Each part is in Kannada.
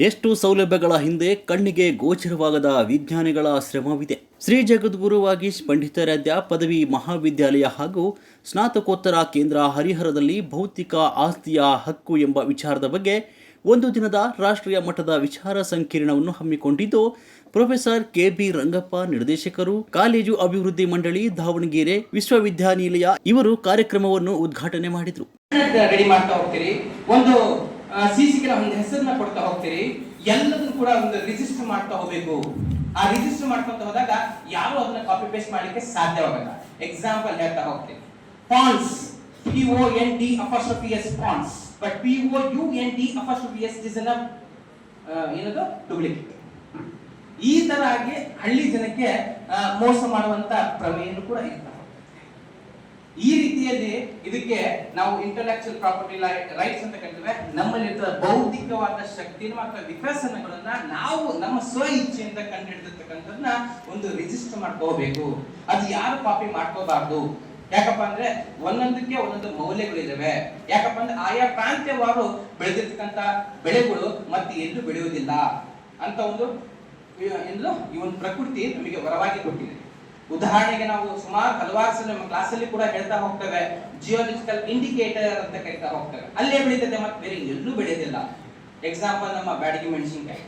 ಎಷ್ಟು ಸೌಲಭ್ಯಗಳ ಹಿಂದೆ ಕಣ್ಣಿಗೆ ಗೋಚರವಾಗದ ವಿಜ್ಞಾನಿಗಳ ಶ್ರಮವಿದೆ. ಶ್ರೀ ಜಗದ್ಗುರುವಾಗಿ ಪಂಡಿತಾರಾಧ್ಯ ಪದವಿ ಮಹಾವಿದ್ಯಾಲಯ ಹಾಗೂ ಸ್ನಾತಕೋತ್ತರ ಕೇಂದ್ರ ಹರಿಹರದಲ್ಲಿ ಭೌತಿಕ ಆಸ್ತಿಯ ಹಕ್ಕು ಎಂಬ ವಿಚಾರದ ಬಗ್ಗೆ ಒಂದು ದಿನದ ರಾಷ್ಟ್ರೀಯ ಮಟ್ಟದ ವಿಚಾರ ಸಂಕಿರಣವನ್ನು ಹಮ್ಮಿಕೊಂಡಿದ್ದು, ಪ್ರೊಫೆಸರ್ ಕೆ ಬಿ ರಂಗಪ್ಪ ನಿರ್ದೇಶಕರು, ಕಾಲೇಜು ಅಭಿವೃದ್ಧಿ ಮಂಡಳಿ ದಾವಣಗೆರೆ ವಿಶ್ವವಿದ್ಯಾನಿಲಯ ಇವರು ಕಾರ್ಯಕ್ರಮವನ್ನು ಉದ್ಘಾಟನೆ ಮಾಡಿದರು. ರೆಡಿ ಮಾಡ್ತಾ ಹೋಗ್ತೀರಿ. ಒಂದು ಸಿಸಿಗೆ ಒಂದು ಹೆಸರನ್ನ ಕೊಡ್ತಾ ಹೋಗ್ತೀರಿ, ಎಲ್ಲದನ್ನು ಕೂಡ ಒಂದು ರಿಜಿಸ್ಟರ್ ಮಾಡ್ತಾ ಹೋಗ್ಬೇಕು. ಆ ರಿಜಿಸ್ಟರ್ ಮಾಡ್ಕೊಂತ ಹೋದಾಗ ಯಾರು ಅದನ್ನ ಕಾಪಿ ಪೇಸ್ಟ್ ಮಾಡ್ಲಿಕ್ಕೆ ಸಾಧ್ಯವಾಗಲ್ಲ ಎಕ್ಸಾಂಪಲ್ ಹೇಳ್ತಾ ಹೋಗ್ತೀನಿ. Ponds P O N D apostrophe S ponds but P O U N D apostrophe S is an ಏನದು? ಡೂಪ್ಲಿಕೇಟ್ ಈ ತರ ಆಗಿ ಹಳ್ಳಿ ಜನಕ್ಕೆ ಮೋಸ ಮಾಡುವಂತ ಪ್ರಮೇಯನು ಕೂಡ ಇರ್ತಾರೆ. ಈ ರೀತಿಯಲ್ಲಿ ಇದಕ್ಕೆ ನಾವು ಇಂಟೆಲೆಕ್ಚುಯಲ್ ಪ್ರಾಪರ್ಟಿ ರೈಟ್ಸ್ ಅಂತ ಕರಿತೇವೆ. ನಮ್ಮಲ್ಲಿ ಬೌದ್ಧಿಕವಾದ ಶಕ್ತಿ ಅಥವಾ ವಿಕಸನಗಳನ್ನ ನಾವು ನಮ್ಮ ಸ್ವ ಇಚ್ಛೆಯಿಂದ ಕಂಡುಹಿಡಿದಿರ್ತಕ್ಕಂಥದ್ದನ್ನ ಒಂದು ರಿಜಿಸ್ಟರ್ ಮಾಡ್ಕೋಬೇಕು. ಅದು ಯಾರು ಕಾಪಿ ಮಾಡ್ಕೋಬಾರ್ದು? ಯಾಕಪ್ಪ ಅಂದ್ರೆ ಒಂದೊಂದಕ್ಕೆ ಒಂದೊಂದು ಮೌಲ್ಯಗಳಿದಾವೆ. ಯಾಕಪ್ಪ ಅಂದ್ರೆ ಆಯಾ ಪ್ರಾಂತ್ಯವಾರು ಬೆಳೆದಿರ್ತಕ್ಕಂಥ ಬೆಳೆಗಳು ಮತ್ತೆ ಎಲ್ಲೂ ಬೆಳೆಯುವುದಿಲ್ಲ ಅಂತ ಒಂದು, ಈ ಒಂದು ಪ್ರಕೃತಿ ನಮಗೆ ವರವಾಗಿ ಕೊಟ್ಟಿದೆ. ಉದಾಹರಣೆಗೆ ನಾವು ಸುಮಾರು ಹಲವಾರು ಸಲ ನಮ್ಮ ಕ್ಲಾಸಲ್ಲಿ ಕೂಡ ಹೇಳ್ತಾ ಹೋಗ್ತೇವೆ ಜಿಯೋಲಜಿಕಲ್ ಇಂಡಿಕೇಟರ್ ಅಂತ ಕರಿತಾ ಹೋಗ್ತೇವೆ. ಅಲ್ಲೇ ಬೆಳೀತದೆ ಮತ್ತೆ ಬೇರೆ ಎಲ್ಲೂ ಬೆಳೆಯೋದಿಲ್ಲ ಎಕ್ಸಾಂಪಲ್ ನಮ್ಮ ಬ್ಯಾಡಗಿ ಮೆಣಸಿನಕಾಯಿ.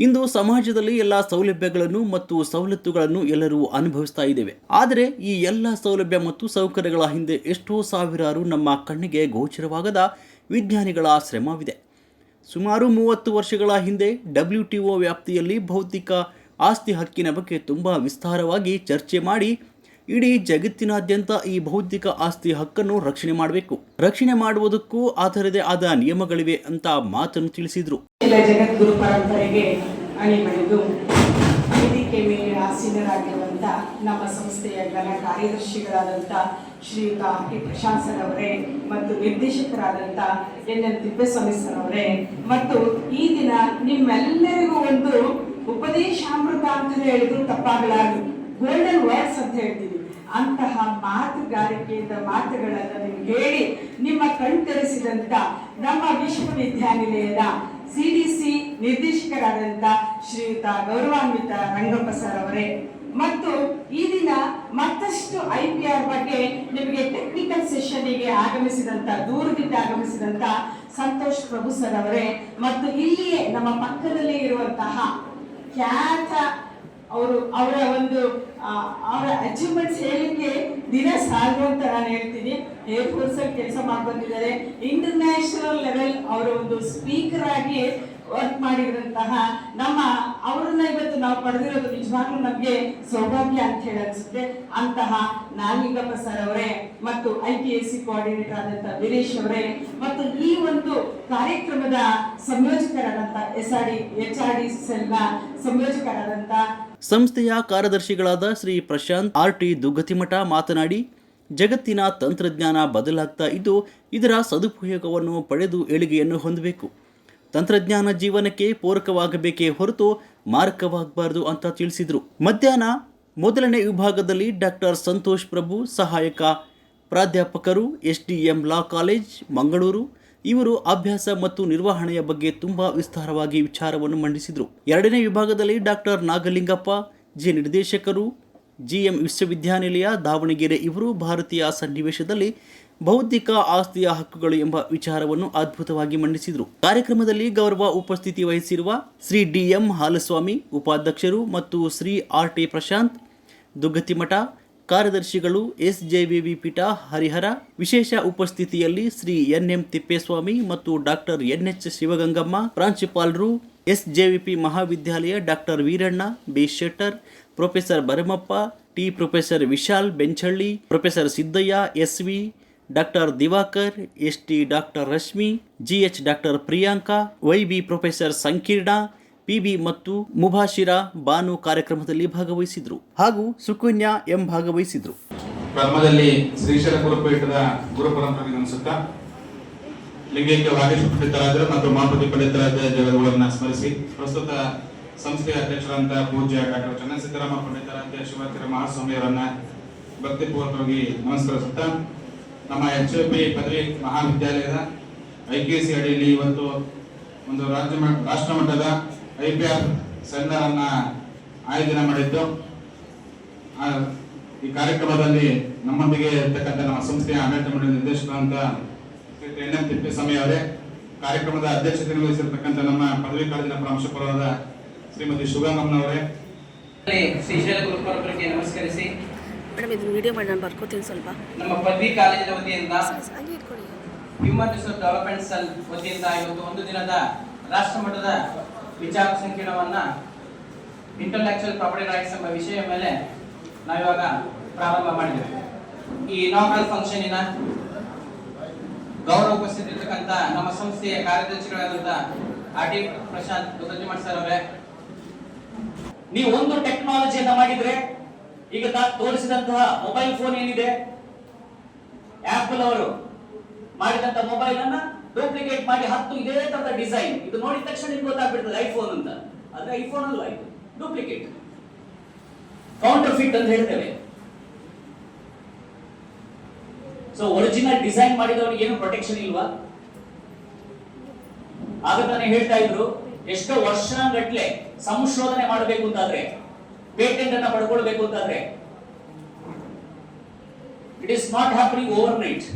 ಇಂದು ಸಮಾಜದಲ್ಲಿ ಎಲ್ಲ ಸೌಲಭ್ಯಗಳನ್ನು ಮತ್ತು ಸವಲತ್ತುಗಳನ್ನು ಎಲ್ಲರೂ ಅನುಭವಿಸ್ತಾ ಇದ್ದೇವೆ. ಆದರೆ ಈ ಎಲ್ಲ ಸೌಲಭ್ಯ ಮತ್ತು ಸೌಕರ್ಯಗಳ ಹಿಂದೆ ಎಷ್ಟೋ ಸಾವಿರಾರು ನಮ್ಮ ಕಣ್ಣಿಗೆ ಗೋಚರವಾಗದ ವಿಜ್ಞಾನಿಗಳ ಶ್ರಮವಿದೆ. ಸುಮಾರು ಮೂವತ್ತು ವರ್ಷಗಳ ಹಿಂದೆ ಡಬ್ಲ್ಯೂ ಟಿ ಒ ವ್ಯಾಪ್ತಿಯಲ್ಲಿ ಭೌತಿಕ ಆಸ್ತಿ ಹಕ್ಕಿನ ಬಗ್ಗೆ ತುಂಬ ವಿಸ್ತಾರವಾಗಿ ಚರ್ಚೆ ಮಾಡಿ ಇಡೀ ಜಗತ್ತಿನಾದ್ಯಂತ ಈ ಬೌದ್ಧಿಕ ಆಸ್ತಿ ಹಕ್ಕನ್ನು ರಕ್ಷಣೆ ಮಾಡಬೇಕು. ರಕ್ಷಣೆ ಮಾಡುವುದಕ್ಕೂ ಅದರದೇ ಆದ ನಿಯಮಗಳಿವೆ ಅಂತ ಮಾತನ್ನು ತಿಳಿಸಿದರು. ಜಗದ್ಗುರು ಪರಂಪರೆಗೆ ಅಣಿಮಣಿದು ವೇದಿಕೆ ಮೇಲೆ ಆಸೀನರಾಗಿರುವಂಥ ನಮ್ಮ ಸಂಸ್ಥೆಯ ಘನ ಕಾರ್ಯದರ್ಶಿಗಳಾದಂತ ಶ್ರೀಯುತ ಕೆ. ಪ್ರಶಾಂತ್ ಸರ್ ಅವರೇ ಮತ್ತು ನಿರ್ದೇಶಕರಾದಂತ ಎನ್. ಎನ್. ತಿಪ್ಪೇಸ್ವಾಮಿ ಸರ್ ಅವರೇ ಮತ್ತು ಈ ದಿನ ನಿಮ್ಮೆಲ್ಲರಿಗೂ ಒಂದು ಉಪದೇಶಾಮೃತ ಅಂತ ಹೇಳಿದ್ರು ತಪ್ಪಾಗಲಾರದು. ಗೋಲ್ಡನ್ ವರ್ಡ್ಸ್ ಅಂತ ಹೇಳ್ತೀವಿ. ಅಂತಹ ಮಾತುಗಾರಿಕೆಯಿಂದ ಮಾತುಗಳನ್ನು ನೀವು ಹೇಳಿ ನಿಮ್ಮ ಕಣ್ತರಿಸಿದಂತ ನಮ್ಮ ವಿಶ್ವವಿದ್ಯಾನಿಲಯದ ಸಿ ಡಿ ಸಿ ನಿರ್ದೇಶಕರಾದಂಥ ಶ್ರೀಯುತ ಗೌರವಾನ್ವಿತ ರಂಗಪ್ಪ ಸರ್ ಅವರೇ. ಮತ್ತು ಈ ದಿನ ಮತ್ತಷ್ಟು ಐ ಪಿ ಆರ್ ಬಗ್ಗೆ ನಿಮಗೆ ಟೆಕ್ನಿಕಲ್ ಸೆಷನ್ಗೆ ಆಗಮಿಸಿದಂತ, ದೂರದಿಂದ ಆಗಮಿಸಿದಂತ ಸಂತೋಷ್ ಪ್ರಭು ಸರ್ ಅವರೇ. ಮತ್ತು ಇಲ್ಲಿಯೇ ನಮ್ಮ ಪಕ್ಕದಲ್ಲಿ ಇರುವಂತಹ ಖ್ಯಾತ ಅವರು, ಅವರ ಒಂದು ಅವರ ಅಚೀವ್ಮೆಂಟ್ಸ್ ಹೇಳಿಕೆ ದಿನ ಸಾಗು ಅಂತ ನಾನು ಹೇಳ್ತೀನಿ. ಏರ್ ಫೋರ್ಸ್ ಅಲ್ಲಿ ಕೆಲಸ ಮಾಡ್ಕೊಂಡಿದ್ದಾರೆ ಇಂಟರ್ನ್ಯಾಷನಲ್ ಲೆವೆಲ್ ಅವರ ಒಂದು ಸ್ಪೀಕರ್ ಆಗಿ ವರ್ಕ್ ಮಾಡಿದಂತಹ ನಮ್ಮ ಅವರನ್ನ ಇವತ್ತು ನಾವು ಪಡೆದಿರೋದು ನಿಜವಾಗ್ಲೂ ನಮಗೆ ಸೌಭಾಗ್ಯ ಅಂತ ಹೇಳಿ ಅನ್ಸುತ್ತೆ. ಅಂತಹ ನಾಲಿಂಗಪ್ಪ ಸರ್ ಅವರೇ ಮತ್ತು I P S C coordinator ಆದಂತಹ ವೀರೇಶ್ ಅವರೇ ಮತ್ತು ಈ ಒಂದು ಕಾರ್ಯಕ್ರಮದ ಸಂಯೋಜಕರಾದಂಥ S R D H R D ಸೆಲ್ನ ಸಂಯೋಜಕರಾದಂಥ ಸಂಸ್ಥೆಯ ಕಾರ್ಯದರ್ಶಿಗಳಾದ ಶ್ರೀ ಪ್ರಶಾಂತ್ ಆರ್ ಟಿ ದುಗ್ಗತಿಮಠ ಮಾತನಾಡಿ, ಜಗತ್ತಿನ ತಂತ್ರಜ್ಞಾನ ಬದಲಾಗ್ತಾ ಇದ್ದು, ಇದರ ಸದುಪಯೋಗವನ್ನು ಪಡೆದು ಏಳಿಗೆಯನ್ನು ಹೊಂದಬೇಕು. ತಂತ್ರಜ್ಞಾನ ಜೀವನಕ್ಕೆ ಪೂರಕವಾಗಬೇಕೇ ಹೊರತು ಮಾರಕವಾಗಬಾರದು ಅಂತ ತಿಳಿಸಿದರು. ಮಧ್ಯಾಹ್ನ ಮೊದಲನೇ ವಿಭಾಗದಲ್ಲಿ ಡಾಕ್ಟರ್ ಸಂತೋಷ್ ಪ್ರಭು, ಸಹಾಯಕ ಪ್ರಾಧ್ಯಾಪಕರು S D M law college, Mangaluru. ಇವರು ಅಭ್ಯಾಸ ಮತ್ತು ನಿರ್ವಹಣೆಯ ಬಗ್ಗೆ ತುಂಬ ವಿಸ್ತಾರವಾಗಿ ವಿಚಾರವನ್ನು ಮಂಡಿಸಿದರು. ಎರಡನೇ ವಿಭಾಗದಲ್ಲಿ ಡಾಕ್ಟರ್ ನಾಗಲಿಂಗಪ್ಪ ಜಿ ನಿರ್ದೇಶಕರು ಜಿಎಂ ವಿಶ್ವವಿದ್ಯಾನಿಲಯ, ದಾವಣಗೆರೆ ಇವರು ಭಾರತೀಯ ಸನ್ನಿವೇಶದಲ್ಲಿ ಬೌದ್ಧಿಕ ಆಸ್ತಿಯ ಹಕ್ಕುಗಳು ಎಂಬ ವಿಚಾರವನ್ನು ಅದ್ಭುತವಾಗಿ ಮಂಡಿಸಿದರು. ಕಾರ್ಯಕ್ರಮದಲ್ಲಿ ಗೌರವ ಉಪಸ್ಥಿತಿ ವಹಿಸಿರುವ ಶ್ರೀ ಡಿಎಂ ಹಾಲಸ್ವಾಮಿ, ಉಪಾಧ್ಯಕ್ಷರು ಮತ್ತು ಶ್ರೀ ಆರ್ ಟಿ ಪ್ರಶಾಂತ್ ದುಗ್ಗತಿಮಠ ಕಾರ್ಯದರ್ಶಿಗಳು, ಎಸ್ ಜೆವಿವಿ ಪೀಠ, ಹರಿಹರ, ವಿಶೇಷ ಉಪಸ್ಥಿತಿಯಲ್ಲಿ ಶ್ರೀ ಎನ್ ಎಂ ತಿಪ್ಪೇಸ್ವಾಮಿ ಮತ್ತು ಡಾಕ್ಟರ್ ಎನ್ ಎಚ್ ಶಿವಗಂಗಮ್ಮ, ಪ್ರಾಂಶುಪಾಲರು, ಎಸ್ ಜೆವಿಪಿ ಮಹಾವಿದ್ಯಾಲಯ doctor Veeranna, B Shettar professor Bharamappa, T. Professor Vishal Benchalli, professor Siddaiah S V doctor Diwakar S T doctor Rashmi G H doctor Priyanka, Y B professor Sankeerna, P B ಮತ್ತು ಮುಭಾಶಿರ ಬಾನು ಕಾರ್ಯಕ್ರಮದಲ್ಲಿ ಭಾಗವಹಿಸಿದ್ರು ಹಾಗೂ ಸುಕನ್ಯಾ ಎಂ ಭಾಗವಹಿಸಿದ್ರು. ಪ್ರಥಮದಲ್ಲಿ ಶ್ರೀಶೈಲ ಗುರುಪೀಠದ ಗುರು ಪರಂಪರೆಗೆ ಅನಿಸುತ್ತಾ, ಲಿಂಗೈಕ್ಯ ವಾಗೇಶ ಪಂಡಿತರಾದರು ಮತ್ತು ಮಾಪತಿ ಪಂಡಿತರಾದ ಜಗದ್ಗುಳನ್ನ ಸ್ಮರಿಸಿ, ಪ್ರಸ್ತುತ ಸಂಸ್ಥೆಯ ಅಧ್ಯಕ್ಷರಂತ ಪೂಜ್ಯ ಡಾಕ್ಟರ್ ಚನ್ನಸಿದ್ದರಾಮ ಪಂಡಿತಾರಾಧ್ಯ ಶಿವಾಚಾರ್ಯ ಮಹಾಸ್ವಾಮಿ ಅವರನ್ನ ಭಕ್ತಿಪೂರ್ವಕವಾಗಿ ನಮಸ್ಕರಿಸುತ್ತಾ ನಮ್ಮ ಎಚ್ ಪಿ ಪದವಿ ಮಹಾವಿದ್ಯಾಲಯದ ಐ ಕೆ ಸಿ ಅಡಿಯಲ್ಲಿ ಇವತ್ತು ಒಂದು ರಾಜ್ಯ ರಾಷ್ಟ್ರ ಮಟ್ಟದ ಐ ಪಿ ಆರ್ ಸೆಮಿನಾರ್ ಅನ್ನ ಆಯೋಜನೆ ಮಾಡಿದ್ದು. ಈ ಕಾರ್ಯಕ್ರಮದಲ್ಲಿ ನಮ್ಮೊಂದಿಗೆ ಇರ್ತಕ್ಕಂಥ ನಮ್ಮ ಸಂಸ್ಥೆಯ ಆಡಳಿತ ಮಂಡಳಿ ನಿರ್ದೇಶಕರಾದಂತ ಶ್ರೀ ಎನ್ ಎಂ ತಿಪ್ಪೇಸ್ವಾಮಿ ಅವರೇ ಕಾರ್ಯಕ್ರಮದ ಅಧ್ಯಕ್ಷತೆ ವಹಿಸಿರ್ತಕ್ಕಂಥ ನಮ್ಮ ಪದವಿ ಕಾಲೇಜಿನ ಪ್ರಾಂಶುಪಾಲರಾದ ಶ್ರೀಮತಿ ಶುಭಂಗಮ್ಮನವರೇ ಅವರೇ ಶ್ರೀಶೈಲ ಗುರುಪರಂಪರೆಗೆ ನಮಸ್ಕರಿಸಿ. ಮೇಡಮ್ ಇದನ್ನ ವಿಡಿಯೋ ಮಾಡಿ ನಾನು ಬರ್ಕೋತೀನಿ ಸ್ವಲ್ಪ. ನಮ್ಮ ಪದವಿ ಕಾಲೇಜಿನ ವತಿಯಿಂದ ಹ್ಯೂಮನ್ ರಿಸೋರ್ಸ್ ಡೆವಲಪ್ಮೆಂಟ್ ಸೆಲ್ ವತಿಯಿಂದ ಇವತ್ತು ಒಂದು ದಿನದ ರಾಷ್ಟ್ರಮಟ್ಟದ ವಿಚಾರ ಸಂಕಿರಣವನ್ನ ಇಂಟೆಲೆಕ್ಚುಯಲ್ ಪ್ರಾಪರ್ಟಿ ರೈಟ್ಸ್ ಎಂಬ ವಿಷಯ ಮೇಲೆ ನಾವಿವಾಗ ಪ್ರಾರಂಭ ಮಾಡಿದ್ದೇವೆ. ಈ ಇನಾಗ್ರಲ್ ಫಂಕ್ಷನಿನ ಗೌರವ ಉಪಸ್ಥಿತಿ ಇರ್ತಕ್ಕಂಥ ನಮ್ಮ ಸಂಸ್ಥೆಯ ಕಾರ್ಯದರ್ಶಿಗಳಾದಂಥ ಆರ್ ಟಿ ಪ್ರಶಾಂತ್ ಸರ್ ಅವರೇ ನೀವು ಒಂದು ಟೆಕ್ನಾಲಜಿಯನ್ನ ಮಾಡಿದ್ರೆ, ಈಗ ತಾನು ತೋರಿಸಿದಂತಹ ಮೊಬೈಲ್ ಫೋನ್ ಏನಿದೆ? ಆಪಲ್ ಅವರು ಮಾಡಿದಂತ ಮೊಬೈಲ್ ಅನ್ನ ಡೂಪ್ಲಿಕೇಟ್ ಮಾಡಿ ಹತ್ತು ಇದೇ ತರದ ಡಿಸೈನ್ ಇದು ನೋಡಿದ ತಕ್ಷಣ ನಿಮ್ಗೆ ಗೊತ್ತಾಗ್ಬಿಡ್ತದೆ ಐಫೋನ್ ಅಂತ. ಆದ್ರೆ ಐಫೋನ್ ಅಲ್ಲ ಇದು? ಡೂಪ್ಲಿಕೇಟ್ ಕೌಂಟರ್ ಫಿಟ್ ಅಂತ ಹೇಳ್ತೇವೆ. ಸೊ ಒರಿಜಿನಲ್ ಡಿಸೈನ್ ಮಾಡಿದವನಿಗೆ ಏನು ಪ್ರೊಟೆಕ್ಷನ್ ಇಲ್ವಾ? ಆಗ ತಾನೇ ಹೇಳ್ತಾ ಇದ್ರು ಎಷ್ಟೋ ವರ್ಷಗಟ್ಲೆ ಸಂಶೋಧನೆ ಮಾಡಬೇಕು ಅಂತಾದ್ರೆ ಪೇಟೆಂಟ್ ಅನ್ನ ಪಡ್ಕೊಳ್ಬೇಕು ಅಂತಾದ್ರೆ it is not happening overnight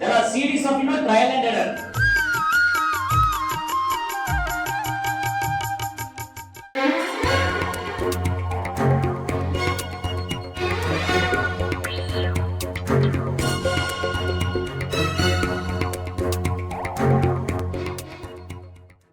there are series of you trial and error